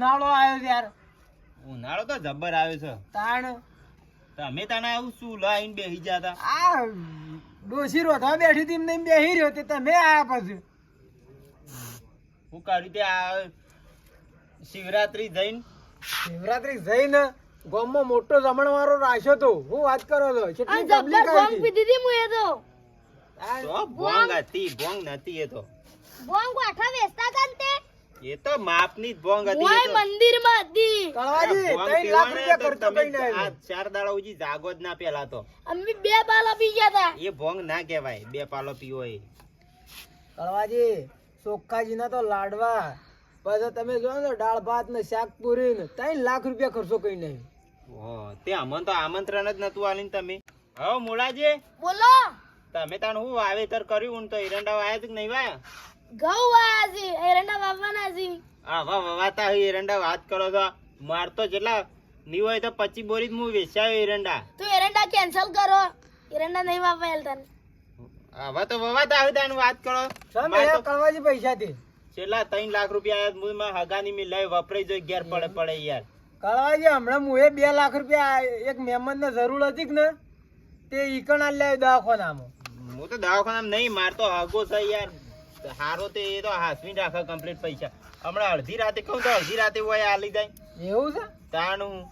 ઉનાળો આવ્યો યાર. ઉનાળો તો જબ્બર આવ્યો છે. તાણ. તમે તને આવું શું લાઈન બેસી જતા આ ડોસી રોધવા બેઠી હતી એમને એમ બેહી રહ્યો તે તમે આયા પછી. હું કર્યું તે આ શિવરાત્રી જઈને. શિવરાત્રી જઈને ગામમાં મોટો જમણવારો રાખ્યો તો. હું વાત કરો છો કેટલી public આવી હતી. પીધી હતી મુએ તો. ભોંગ હતી ભોંગ નથી એ તો. વેચતા ને તે એ તો માપની ભોંગ હતી ઓય. મંદિરમાં હતી કળવાજી 3 લાખ રૂપિયા ખર્ચો તમે કરીને આ ચાર દાડા ઉજી જાગો જ ના પેલા તો. અમે બે પાલો પી ગયા હતા એ ભોંગ ના કહેવાય બે પાલો પીવો એ. કળવાજી ચોખ્ખાજીના તો લાડવા. પછી તમે જો ને દાળ ભાત ને શાક પૂરી ને ત્રણ લાખ રૂપિયા ખર્ચો કઈ નહીં ઓ તે અમન તો આમંત્રણ જ નતું આલીને તમે. હવ મુળાજી બોલો. તમે તાણ હું વાવેતર કર્યું તો એરંડા વાયા કે નહીં વાયા. ઘઉં એરંડા વાવવાના હા વાહ વવાતા હોય એરંડા વાત કરો છો. માર તો જેટલા ની હોય તો પચી બોરી હું વેચાયો એરંડા તો એરંડા કેન્સલ કરો. એરંડા નહીં વાવવા એલતા હવે તો વવાતા હોય તાણ વાત કરો. તમે માર યાર પૈસા થી છેલ્લા ત્રણ લાખ રૂપિયા આયા હું મારા હગાની મેં લઈ વપરાઈ જોઈ ઘેર પડે પડે યાર. કળવાજી હમણાં મુએ બે લાખ રૂપિયા એક મહેમાન ને જરૂર હતી કે ને તે ઈકણ આલ્યા દવાખાનામાં. હું તો દવાખાનામાં નહીં મારતો હગો છે યાર. હારો તે એ તો હાસવી રાખે કમ્પ્લીટ પૈસા. હમણાં અડધી રાતે કહું તો અડધી રાતે હોય આલી જાય. એવું છે? તાણું.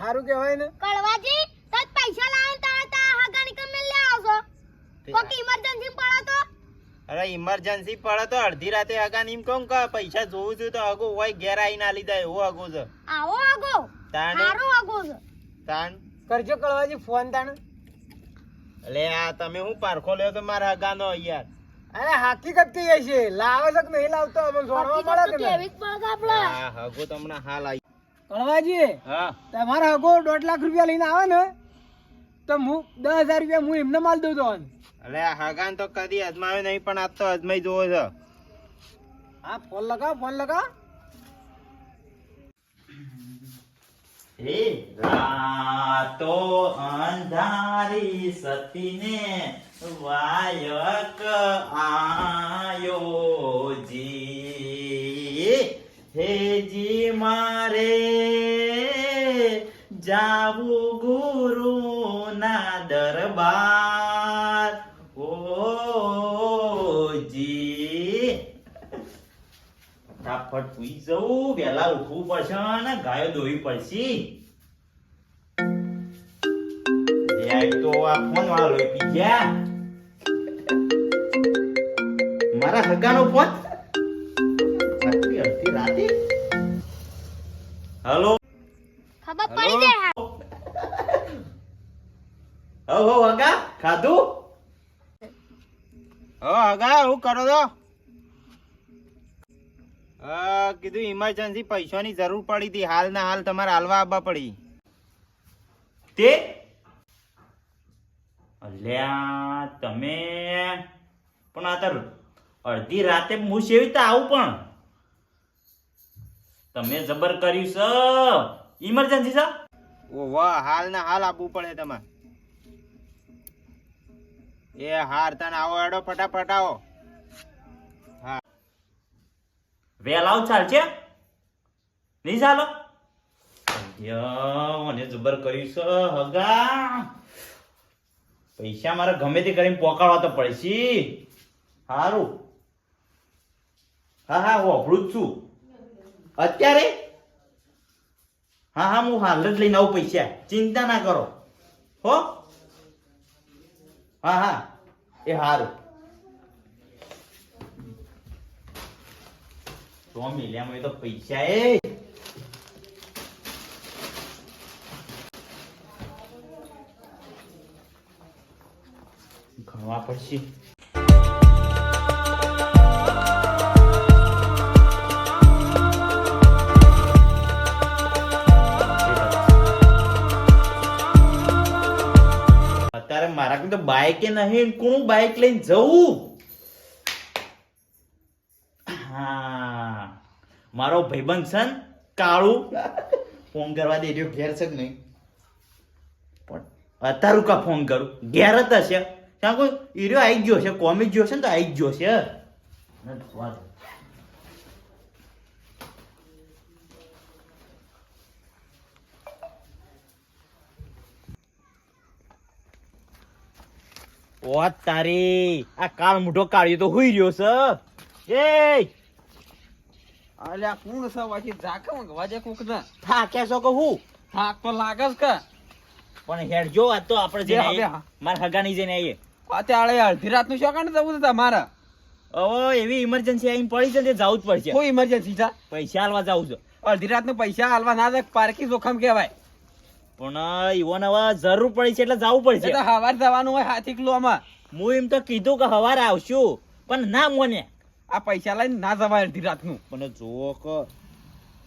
સારું કહેવાય ને. કળવાજી તત પૈસા લાવ તા તા હગાની કમે લે આવજો. કોક ઇમરજન્સી પડે તો? અરે ઇમરજન્સી પડે તો અડધી રાતે હગાને એમ કહું કે પૈસા જોવું છું તો હગો હોય ઘેર આવીને આલી જાય એવો હગો છે. આવો આગો તાણ? સારો આગો છે. તાણ? કરજો કળવાજી ફોન તાણ. લે આ તમે હું પારખો લ્યો તો મારા હગાનો યાર. અરે હકીકત કહીએ છે લાવે છે કે નહીં લાવતો? હવે જોડવા મળે કે નહીં? આ હગો તમને હાલ આવી કળવાજી હા. તમારા હગો દોઢ લાખ રૂપિયા લઈને આવે ને તો હું દસ હજાર રૂપિયા હું એમને માલ દઉં તો અરે હગાન તો કદી અજમાવ્યો નહીં પણ આજ તો અજમાઈ જોવો છે. હા ફોન લગાવ ફોન લગાવ. હે રાતો અંધારી સતીને વાયક આયો જી. હેજી મારે, જાવું ગુરુ ના દરબાર. ઓ જી. ફટાફટ સુઈ જવું વહેલા ઉઠવું પડશે અને ગાયો દોવી પડશે. તો આ ફોન વાળો પી ગયા. હગાનો ફોન આટલી અડધી રાતે હલો ખબર પડી જાય હો હો હગા ખાધું હો હગા હું કરો છો? કીધું ઇમરજન્સી પૈસાની જરૂર પડી હતી. હાલ ના હાલ તમારે હાલવા આવવા પડી. તે? અલ્યા તમે? પણ આ તાર અડધી રાતે હું સેવી તો આવું પણ. તમે જબર કર્યું છે. ઇમરજન્સી છે? ઓ વાહ હાલ ના હાલ આપવું પડે તમારે. એ હાર તને આવો એડો ફટાફટ આવો. હા. વહેલાવ ચાલશે? નહીં ચાલો? મને જબર કર્યું છે હગા. પૈસા મારે ગમે તે કરીને પોકાડવા તો પડશે. સારું. હા હા વાપરું જ છું. અત્યારે? હા હા, હું હાલ જ લઈને આવું પૈસા. ચિંતા ના કરો. હો? હા હા, એ સારું તો મિલ્યામાં તો પૈસા એ. ગણવા પડશે. કઈ તો બાઈકે નહીં કોણ બાઈક લઈને જવું? હા. મારો ભાઈબંધ છે કાળું. ફોન કરવા દે, રહ્યો, ઘેર છે કે નહીં. પણ અત્યારે કા ફોન કરું? ઘેર જ હશે. ત્યાં કોઈ ઈર્યો આવી ગયો છે, કોમી ગયો છે ને તો આવી ગયો છે. ઓ તારી. આ કાળ મોઢો કાળ્યો તો હુઈ રહ્યો છે. એ અલ્યા કોણ છે વાજી ઝાકે વાજે કોક ના? થાક્યા છો કે હું? થાક તો લાગે જ કે. પણ હેડ જો આ તો આપણે. હા. મારા હગાની જઈને આઈએ. અત્યારે અડધી રાતનું શોખાણ જવું છે મારે હવે એવી ઇમરજન્સી આવીને પડી છે તે જવું જ પડશે. કોઈ ઇમરજન્સી છે? પૈસા હાલવા જવું છે. અડધી રાતનું પૈસા હાલવા ના પારકી પાર્કી જોખમ કહેવાય. પણ ઈવોને હવે જરૂર પડી છે એટલે જવું એ તો પડશે હવાર જવાનું હોય હાથી કિલો આમાં. હું એમ તો કીધું કે હવાર આવશું પણ ના મોને. આ પૈસા લઈને ના જવાય અડધી રાતનું. મને જુઓ કે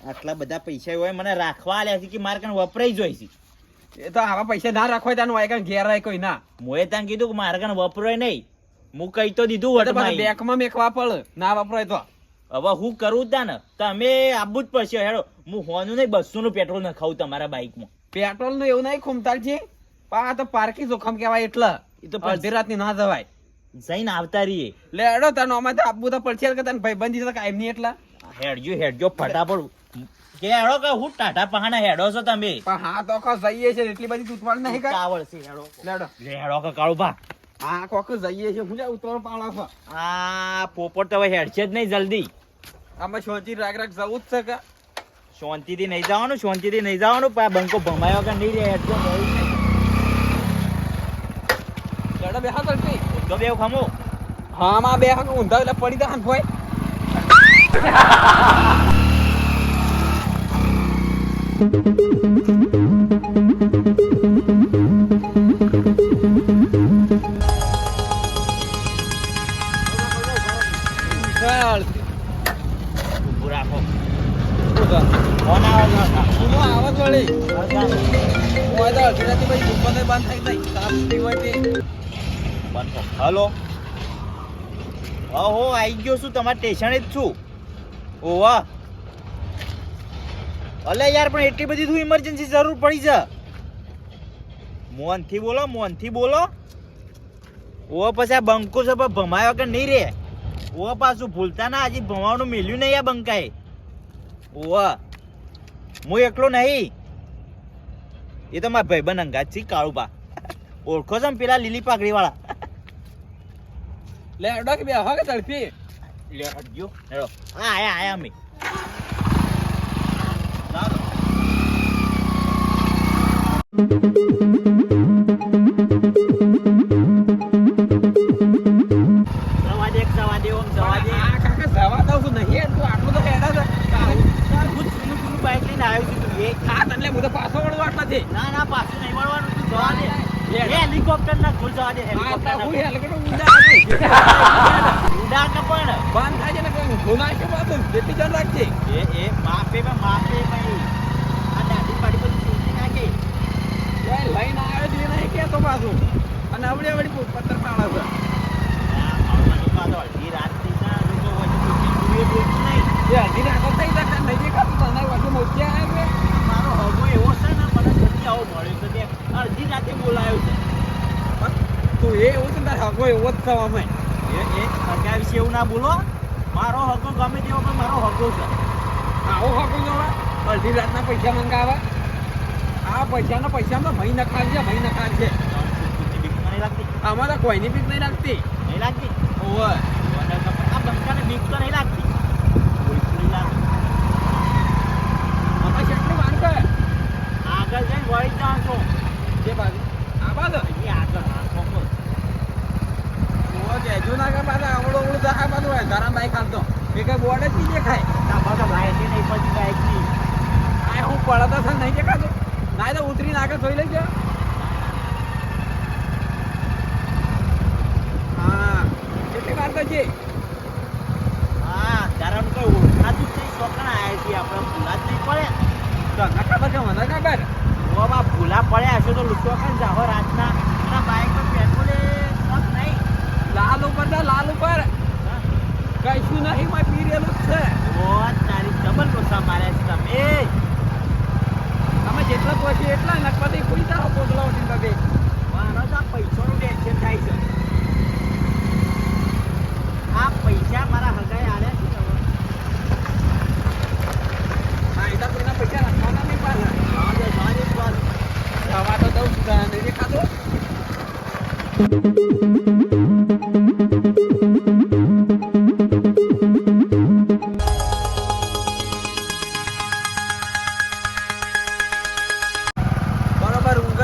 આટલા બધા પૈસા હોય મને રાખવા આલ્યા છે કે મારે કાંઈ વપરાઈ જોઈ છે? એ તો આવા પૈસા ના રાખવા તાનું હોય કાંઈ ઘેર રહે કોઈ ના. મોએ ત્યાં કીધું કે મારે કાંઈ વપરાય નહીં. હું કહી તો દીધું પાછા બેંકમાં મેકવા પડે. ના વપરાય તો. હવે હું કરું તા ને તમે આબુ જ પડશે. હેડો હું હોનું નહીં બસો નું પેટ્રોલ ન ખાવું તમારા બાઇકમાં પેટ્રોલનું એવું નહીં ખુમતાલ છે આ તો પાર્કી જોખમ કહેવાય એટલે. એ તો અડધી રાતની ના જવાય. જઈને આવતા રહીએ. લે એડો તને અમે તો આપવું તો પડશે કે તને ભાઈબંધી તો કાયમ નહીં એટલા. હેડજો હેડજો ફટાફટ. કે હેડો કે હું ટાટા પહાણા હેડો છો તમે? પણ હા તો કો જઈએ છે એટલી બધી તૂટવાડ નહીં કઈ આવડશે હેડો. લેડો લે હેડો કે કાળુ ભા. હા કોક જઈએ છે હું જા ઉતર પાડો છો. આ પોપટ તો હવે હેડશે જ નહીં જલ્દી. આમાં છોંચી રાગ રાગ જવું જ છે કે? શાંતિથી નહીં જવાનું શાંતિથી નહીં જવાનું પણ આ બંકો ભમાયો કે નહીં રે હેડજો ચડો બેહા તડપી તો બેહો ખમો. હા માં બે કે ઊંધા એટલે પડી દા ભાઈ ચાલ હલો. અહો આવી ગયો છું, તમારા સ્ટેશને જ છું. ઓવા અલે યાર, પણ એટલી બધી શું ઇમરજન્સી જરૂર પડી છે? મોહનથી બોલો મોહનથી બોલો. ઓ, પછી આ બંકો છે, પણ ભમાયો કે નહીં રે? ઓ, પાછું ભૂલતા ના, હજી ભમાવાનું મેલ્યું નહીં આ બંકાએ. ઓવા હું એકલો નહીં. એ તો મારા ભાઈબંધ અંગાજ છે, કાળુબા. ઓળખો છો પેલા લીલી પાઘડી વાળા લે અડો કે બે હા કે તળપી લે હટજો. હેડો. આ આયા આયા અમે. એવું થવા ને અત્યાર વિશે એવું ના બોલો. મારો હગો ગમે તેવો પણ મારો હગો છે. આવો હગો જોવા અડધી રાતના પૈસા મંગાવા. આ પૈસાના પૈસામાં ભાઈ નખાલ છે ભાઈ નખાલ છે. નહીં લાગતી અમારે કોઈની બીક નહીં લાગતી. નહીં લાગતી? ઓવે. આ બંકાને બીક તો નહીં લાગતી. થોડી થોડી લાગે અમે કેટલું વાર કર આગળ જઈને વળી જવાનું છો જે બાજુ આ બાજુ અહીં આગળ આ કોકો. ઓવે કહેજો ના કે પાછા આવડો આવડું તો આ બાજુ હોય તારા બાઈક હાલતો એ કઈ બોર્ડ જ નહીં દેખાય ના બગા ભાઈ છે નહીં પછી બાઈકની. આ હું પડતો છે નહીં દેખાતું ના તો ઉતરીને આગળ જોઈ લેજો હા કેટલી વાર તો છે હા તારા કોઈ ઓળખાતું જ નહીં છોકરા આયા છીએ આપણે ભૂલા જ નહીં પડ્યા તને ખબર કે મને ખબર બાબા ભૂલા પડ્યા હશે તો લુસો કાન જાહો રાતના ના બાઈક પર પેટ્રોલ એ શોખ નહીં લાલ ઉપર તો લાલ ઉપર હા. કઈશું નહીં મેં પીરેલું જ છે. ઓ તારી ડબલ ડોસા માર્યા છે તમે? તમે જેટલા પહોંચે એટલા નકવાથી ખુલી જાઓ પોટલા ઉઠી તમે મારો તો પૈસાનું ટેન્શન થાય છે. આ પૈસા મારા હગાએ આલ્યા છે. હા એના કોઈના પૈસા રાખવાના નહીં પાછા. હવા તો દઉં છું તને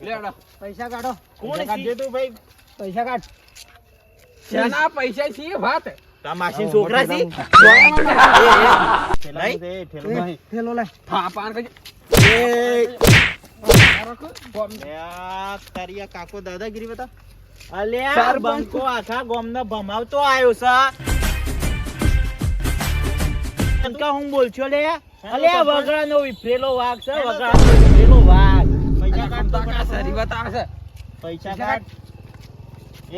લેવડો પૈસા કાઢો. કોણ પૈસા તું ભાઈ. પૈસા કાઢ. પૈસા છે વાત. તમાસી છોકરા છે ઠેલાનું નહીં? છે, ઠેલું નહીં. થેલો પાન કઈ લે આ તારી આ કાકો દાદાગીરી બતા અલ્યા. બંકો આખા ગામને ભમાવતો આવ્યો છે બંકા હું બોલ છો લે અલ્યા વગડાનો વિફરેલો વાઘ છે વગડાનો વિફરેલો વાઘ. કાકા સારી વાત આવે છે. પૈસા કાઢ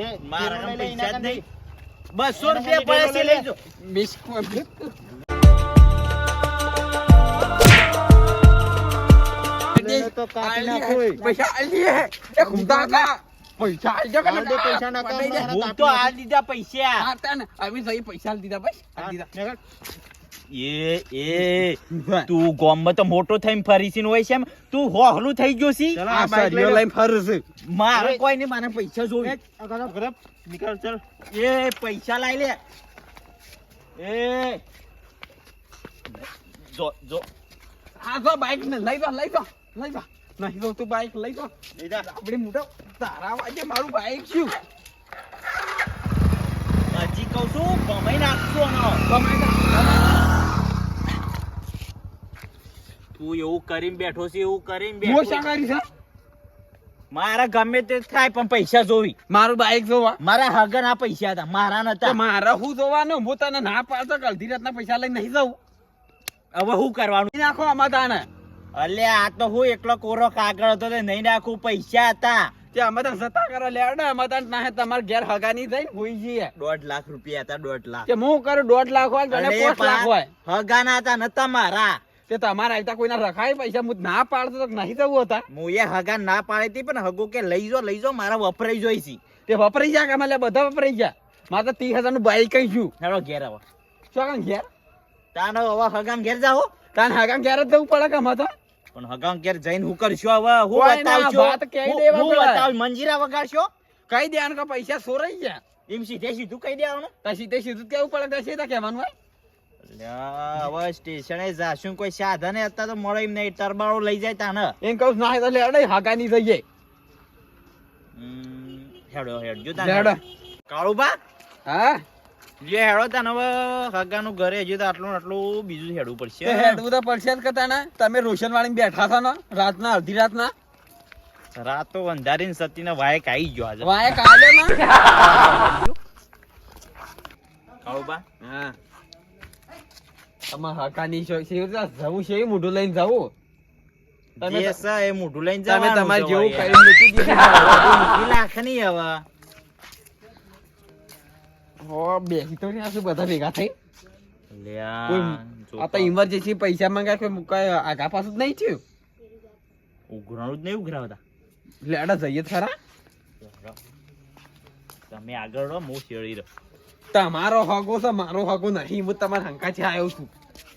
એ મારા પૈસા નહીં. બસો રૂપિયા પડે લઈ જો. તો કાપી નાખો. પૈસા આલી હે. એ ઘૂમતા કા પૈસા આલી જા આલ દે પૈસા ના. મારા હું તો આ દીધા પૈસા. હા તને. હવે સહી પૈસા દીધા ભાઈ. હા, દીધા. કાઢ. એ એ. તું ગોમમાં તો મોટો થઈને ફરીસીન હોય છે એમ. તું હોહલું થઈ ગયો છી. આ આ બાઈક સરીઓ લઈ લો. લઈને ફરું છું મારે કોઈ નહીં મને પૈસા જોવે. નીકળ ચાલ. એ પૈસા લાઈ લે. એ. જો જો. આ જો બાઈક ને લઈ જા લઈ જા લઈ જા. નહીં તો તું બાઈક લઈ જા. લઈ જા. આપણે મોટા તારા વાજે મારું બાઈક છું હજી કહું છું ગમાઈ નાખજો આનો. તું એવું કરીને બેઠો છે એવું કરીને બેઠો શા કરી છે? મારા ગમે તે થાય પણ પૈસા જોવી. મારું બાઈક જોવા. મારા હગન આ પૈસા હતા મારા નતા. મારા હું જોવાનું? હું તને ના પાડતો અડધી રાતના પૈસા લઈને નહીં જવું હવે હું કરવાનું? નાખો આમાં તાને અલે આ તો હું એકલો કોરો કાગળ હતો તે નહીં નાખું પૈસા હતા. તે અમે તને જતા કરો લેવડે અમે તો ના તમારે ઘેર હગાની થઈ હોઈ જઈએ. દોઢ લાખ રૂપિયા હતા દોઢ લાખ. કે હું કરું દોઢ લાખ હોય અને પાંચ લાખ હોય. હગાના હતા નતા મારા તે તમારા આવતા કોઈના રખાય પૈસા હું ના પાડતો તો નહીં જવું હતા. હું એ હગા ના પાડી હતી પણ હગો કે લઈ જો લઈ જો મારા વપરાઈ જોઈ છી. તે વપરાઈ જા કે અમે બધા વપરાઈ જા. મારે તો ત્રીસ હજારનું બાઈક કઈ છું. હેડો ઘેર આવો. શું કામ ઘેર? તાનો હવે હગામ ઘેર જાઓ. તાન હગામ ઘેર જ જવું પડે કે તો? પણ હગામ ઘેર જઈને હું કરશો હવે? હું કોઈ બતાવશો? વાત કહી દેવા હું. બતાવ મંજીરા વગાડશો? કઈ દેવાનું કે પૈસા સોરાઈ ગયા. એમ સીધે સીધું કહી દેવાનું. તો સીધે સીધું કેવું પડે કે સીધા કહેવાનું હોય. હવે સ્ટેશને જાશું કોઈ સાધન હતા તો મળે એમ નહીં. ટરબાળો લઈ જાય તાને. એમ કહું ના તો લેવડે હગાની જઈએ. હમ, હેડો હેડજો લેવડે તાને કાળુબા હા? જે હેડો તાને હવે હગાનું ઘરે હજુ તો આટલું ને આટલું બીજું હેડવું પડશે. હેડવું તો પડશે જ તાને. તમે રોશન વાળી બેઠા છો ને રાતના અડધી રાતના? રાત તો અંધારીને સતીને વાયક આવી ગયો આજે. વાય કાલે ના? કાળુબા હા. તમાર હકાની જવું છે. એ મોઢું લઈને જવું તમે એ મોઢું લઈને તમે તમારે જેવું કરી મૂકી દીધું. લાખ નહીં હવે. હો બેસી તો નહીં આવશે બધા ભેગા થઈ? લ્યા, આ તો ઇમરજન્સી પૈસા માંગ્યા કોઈ મુકાય આગા પાછું જ નહીં થયું? ઉઘરાણું જ નહીં ઉઘરાવતા લેડા જઈએ ખરા. તમે આગળ રહો હું શેરી રહો. તમારો હગો છે મારો હગો નહીં હું તમારા હંકાથી આવ્યો છું.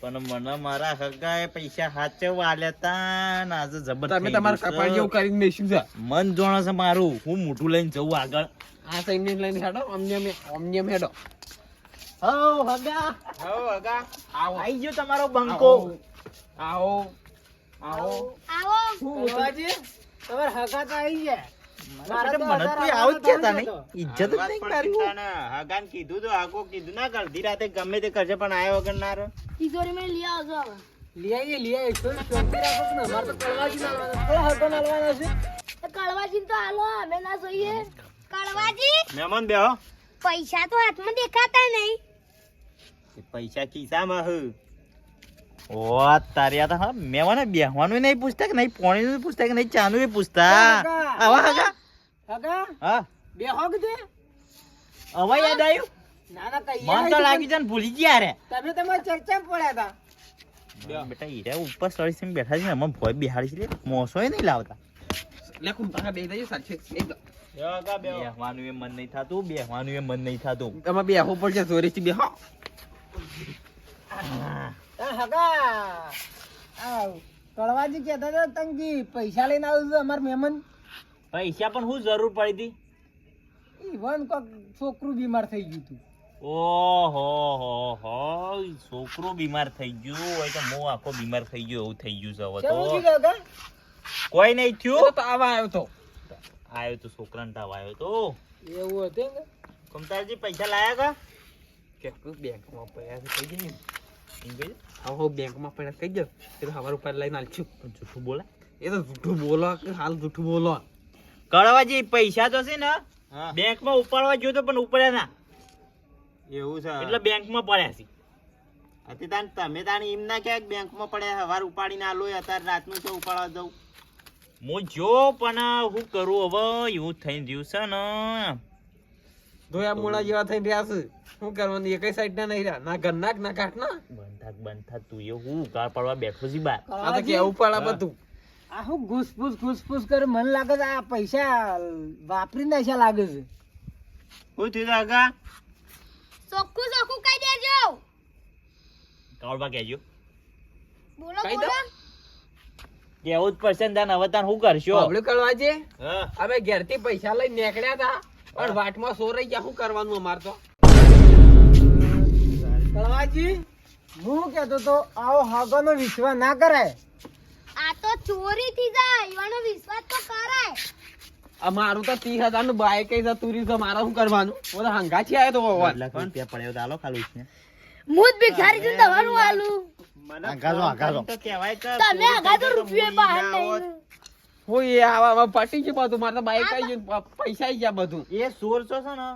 પણ મને મારા હગાએ પૈસા હાચવવા આલ્યા તા ને આજે જબર તમે તમારા કપાળ. જેવું કરીને બેસ્યું છે? મન જોણે છે મારું હું મોઢું લઈને જવું આગળ. આ સૈન્ય લઈને હેડો અમને અમને હેડો. હો હગા. હો, હગા. આવો. આઈ ગયો તમારો બંકો. આવો. આવો. આવો. કળવાજી તમારા હગા તો આવી ગયા. મહેમાન બેહો. પૈસા તો હાથમાં દેખાતા નહીં. પૈસા ખિસ્સામાં હ. ઓ તારી આ તો હા મેવાને બેહવાનું નહીં પૂછતા કે નહીં પોણીનું પૂછતા કે નહીં ચાનું પૂછતા? આવા હગા? હગા? હા. બે હગ છે હવે યાદ આવ્યું? ના ના કઈ મન તો લાગી ભૂલી ગયા રે. તમે તમારી ચર્ચા પડ્યા હતા. બેટા હીરા ઉપર સળી બેઠા છે અમે ભોય બિહાડી છે મોસોય નહીં લાવતા. લે કુંતા બે દઈએ સાચે એકદમ બેહો હગા બેહો બેહવાનું એ મન નહીં થાતું બેહવાનું એ મન નહીં થાતું. તમે બેહો પડશે ચોરીથી બેહો. આ હગા. આવ કળવાજી કહેતા હતા તંગી પૈસા લઈને આવું હતું અમાર મહેમાન? પૈસા પણ શું જરૂર પડી હતી? ઈવન કોક છોકરું બીમાર થઈ ગયું હતું ઓહો હો હો છોકરો બીમાર થઈ ગયો. હોય તો મો આખો બીમાર થઈ ગયો એવું થઈ ગયું છે હવે તો. કોઈ નહીં થયું? તો આવા આવ્યો તો. આવ્યો તો છોકરાને તાવ આવ્યો તો. એવું હતું ને કમતારજી પૈસા લાયા કા? કેટલું બેંકમાં પડ્યા છે કહી આવો બેંકમાં પડ્યા કહી દો એ તો સવાર ઉપર લઈને આલશું પણ જૂઠું બોલે એ તો જૂઠું બોલો કે હાલ જૂઠું બોલો કળવાજી પૈસા તો છે ને બેંક બેંકમાં ઉપાડવા જોયો પણ ઉપાડ્યા ના એવું છે એટલે બેંકમાં પડ્યા છે અતિ તાન તમે તાન એમ ના કે બેંકમાં પડ્યા ઉપાડી ઉપાડીને આલો અત્યારે રાતનું છે ઉપાડવા જવું હું જો પણ હું કરું હવે એવું થઈ ગયું છે ને ધોયા મૂળા જેવા થઈ રહ્યા છે. શું કરવાનું? એકઈ સાઈડ ના નહીં રહ્યા. ના ઘરના ના કાઠના બંધાક બંધા તું એ હું? ઉગાડ પડવા બેઠો છી બા. આ તો કેવું પડે બધું. આ હું ઘૂસપૂસ ઘૂસપૂસ કરે. મને લાગે છે આ પૈસા વાપરી નાખ્યા લાગે છે. હું થયું આગા ચોખ્ખું ચોખ્ખું કહી દેજો. કાળવા કહેજો. બોલો બોલો. કેવું જ પડશે ને તાન હવે તાન શું કરશો? પબ્લિક કરવા છે હા. અમે ઘેરથી પૈસા લઈને નીકળ્યા હતા પણ વાટમાં સોરાઈ ગયા શું કરવાનું અમાર તો? કળવાજી હું કેતો તો આવો હાગોનો વિશ્વાસ ના કરાય. આ તો ચોરી થી જાય એનો વિશ્વાસ તો કરાય. અમારું તો ત્રીસ હજારનું બાઈક કઈ જતું રહ્યું તો મારે શું કરવાનું? હું તો હંગાથી આવ્યો તો રૂપિયા પડ્યો તો આલો ખાલી છે હું જ ભિખારી છું તમારું આલું મને આઘાતો. તો કહેવાય તમે આગા તો રૂપિયા બહાર. નહીં. હું એ આવા આવા પટી ગયું બધું. મારે બાઈક આવી ગયું પૈસા આવી ગયા બધું. એ સોરસો છે ને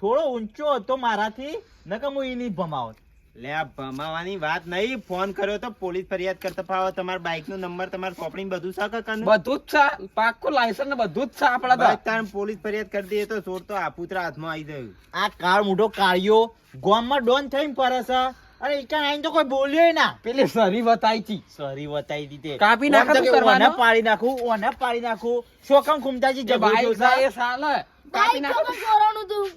થોડો ઊંચો હતો મારાથી નકર હું ઈ ભમાવત. લે આ ભમાવાની વાત નહીં. ફોન કર્યો તો પોલીસ ફરિયાદ કરતા ફાવો. તમારા બાઇક નો નંબર તમારા કોપડી બધું છે કે બધું જ છે. પાક્કું લાયસન્સ ને બધું જ છે આપડા તો. તાણ પોલીસ ફરિયાદ કરી દઈએ તો ચોર તો આપુતરા હાથમાં આવી ગયું. આ કાળ મોઢો કાળિયો. ગામમાં ડોન થઈને ફરે છે અને ઈકાન આઈને તો કોઈ બોલ્યો ના. પેલી સરી વતાઈ હતી સરી વતાઈ દીતે કાપી નાખો તો કરવાનો. ઓને પાડી નાખું ઓને પાડી નાખું. શોકમ ખુમતાજી જે બાઈક જાય એ સાલે. કાપી નાખો. તો તું?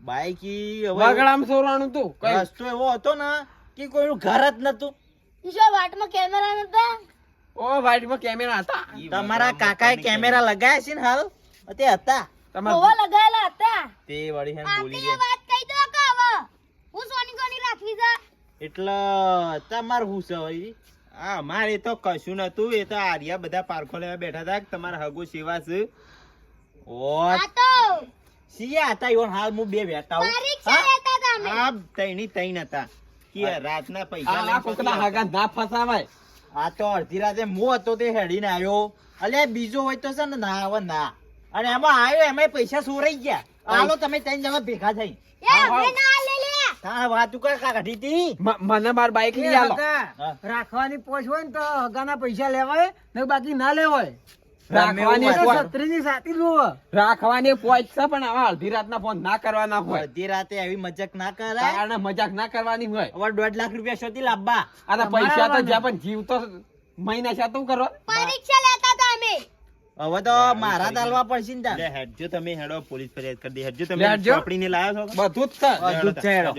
બાઈક ઈ હવે વગડામ સોરાણું તું. કઈ? રસ્તો એવો હતો ને કે કોઈનું ઘર જ નતું. ઈશો વાટમાં કેમેરા નતા? ઓ વાટમાં કેમેરા હતા. તમારા કાકાએ કેમેરા. લગાયા છે ને હાલ? તે હતા. તમારે લગાયેલા હતા. તે વળી હે બોલી વાત કહી દો કાવા હું સોની કોની રાખવી છે એટલે તમાર હું છે ભાઈ હા મારે તો કશું નતું એ તો આર્યા બધા પારખો લેવા બેઠા હતા કે તમારા હગો સેવા છે. ઓ સિયા હતા ઈવન હાલ હું બે બેઠા હું? પરીક્ષા લેતા હતા અમે. આ તૈણી તૈણ હતા. કે રાતના પૈસા આ લઈને આ કોકના હાગા ના ફસાવાય. આ તો અડધી રાતે મો હતો તે હેડીને આવ્યો અલ્યા બીજો હોય તો છે ને ના આવે ના. અને એમાં આવ્યો એમાં પૈસા સોરાઈ ગયા. હાલો તમે ત્રણ જણા ભેગા થઈ તારા વાતું કર કાઢી હતી? મને માર બાઈક લઈ આલો. રાખવાની પોચ હોય ને તો હગાના પૈસા લેવાય ને બાકી ના લેવાય. રાખવાની પોચ- છત્રીની સાથી જોવે. રાખવાની પોચ છે પણ આવા અડધી રાતના ફોન ના કરવાના હોય. અડધી રાતે એવી મજાક ના કરાય? મજાક ના કરવાની હોય. હવે દોઢ લાખ રૂપિયા શોધી લાવવા. આ પૈસા તો જ્યાં પણ જીવ તો મહિના છે તું કરો? પરીક્ષા લેતા હતા અમે. હવે તો મારા તાલવા પડશે ને. લે હેડજો તમે હેડો પોલીસ ફરિયાદ કરી દે હેડજો તમે હેડજો. ચોપડીને લાવ્યો છો બધું જ છે બધું જ છે. હેડો.